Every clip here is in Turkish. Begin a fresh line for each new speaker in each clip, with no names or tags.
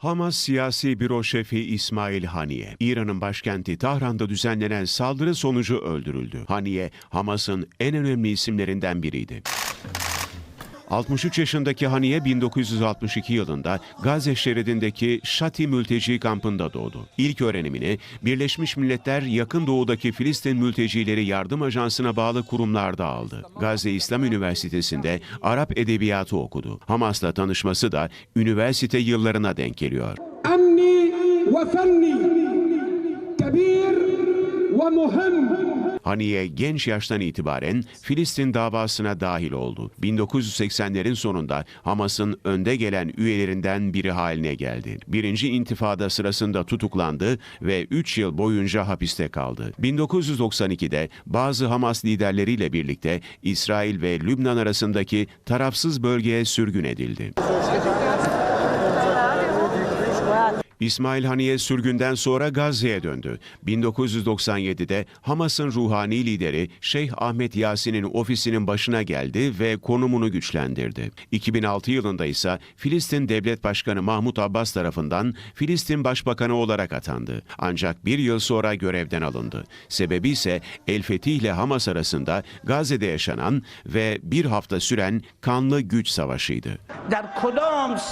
Hamas siyasi büro şefi İsmail Haniye, İran'ın başkenti Tahran'da düzenlenen saldırı sonucu öldürüldü. Haniye, Hamas'ın en önemli isimlerinden biriydi. 63 yaşındaki Haniye 1962 yılında Gazze şeridindeki Şati mülteci kampında doğdu. İlk öğrenimini Birleşmiş Milletler Yakın Doğu'daki Filistin Mültecileri Yardım Ajansı'na bağlı kurumlarda aldı. Gazze İslam Üniversitesi'nde Arap Edebiyatı okudu. Hamas'la tanışması da üniversite yıllarına denk geliyor.
Anni ve fenni kebir ve muhem
Haniye genç yaştan itibaren Filistin davasına dahil oldu. 1980'lerin sonunda Hamas'ın önde gelen üyelerinden biri haline geldi. Birinci intifada sırasında tutuklandı ve 3 yıl boyunca hapiste kaldı. 1992'de bazı Hamas liderleriyle birlikte İsrail ve Lübnan arasındaki tarafsız bölgeye sürgün edildi. İsmail Haniye sürgünden sonra Gazze'ye döndü. 1997'de Hamas'ın ruhani lideri Şeyh Ahmet Yasin'in ofisinin başına geldi ve konumunu güçlendirdi. 2006 yılında ise Filistin Devlet Başkanı Mahmut Abbas tarafından Filistin Başbakanı olarak atandı. Ancak bir yıl sonra görevden alındı. Sebebi ise El Fetih ile Hamas arasında Gazze'de yaşanan ve bir hafta süren kanlı güç savaşıydı.
Der kodams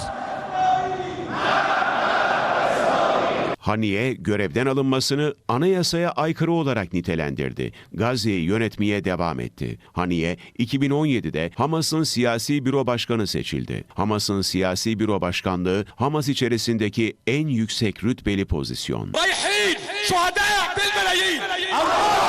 Haniye görevden alınmasını anayasaya aykırı olarak nitelendirdi. Gazze'yi yönetmeye devam etti. Haniye 2017'de Hamas'ın siyasi büro başkanı seçildi. Hamas'ın siyasi büro başkanlığı Hamas içerisindeki en yüksek rütbeli pozisyon.
Allah!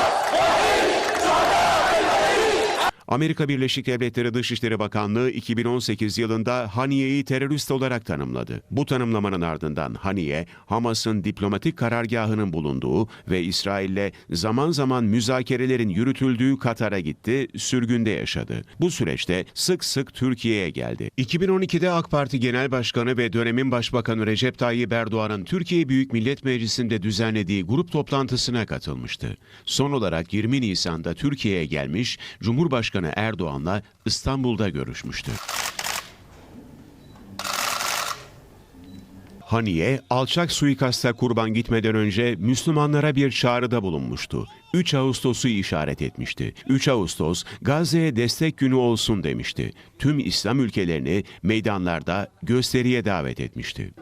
Amerika Birleşik Devletleri Dışişleri Bakanlığı 2018 yılında Haniye'yi terörist olarak tanımladı. Bu tanımlamanın ardından Haniye, Hamas'ın diplomatik karargahının bulunduğu ve İsrail'le zaman zaman müzakerelerin yürütüldüğü Katar'a gitti, sürgünde yaşadı. Bu süreçte sık sık Türkiye'ye geldi. 2012'de AK Parti Genel Başkanı ve dönemin Başbakanı Recep Tayyip Erdoğan'ın Türkiye Büyük Millet Meclisi'nde düzenlediği grup toplantısına katılmıştı. Son olarak 20 Nisan'da Türkiye'ye gelmiş, Cumhurbaşkanı Erdoğan'la İstanbul'da görüşmüştü. Haniye, alçak suikasta kurban gitmeden önce Müslümanlara bir çağrıda bulunmuştu. 3 Ağustos'u işaret etmişti. 3 Ağustos Gazze'ye destek günü olsun demişti. Tüm İslam ülkelerini meydanlarda gösteriye davet etmişti.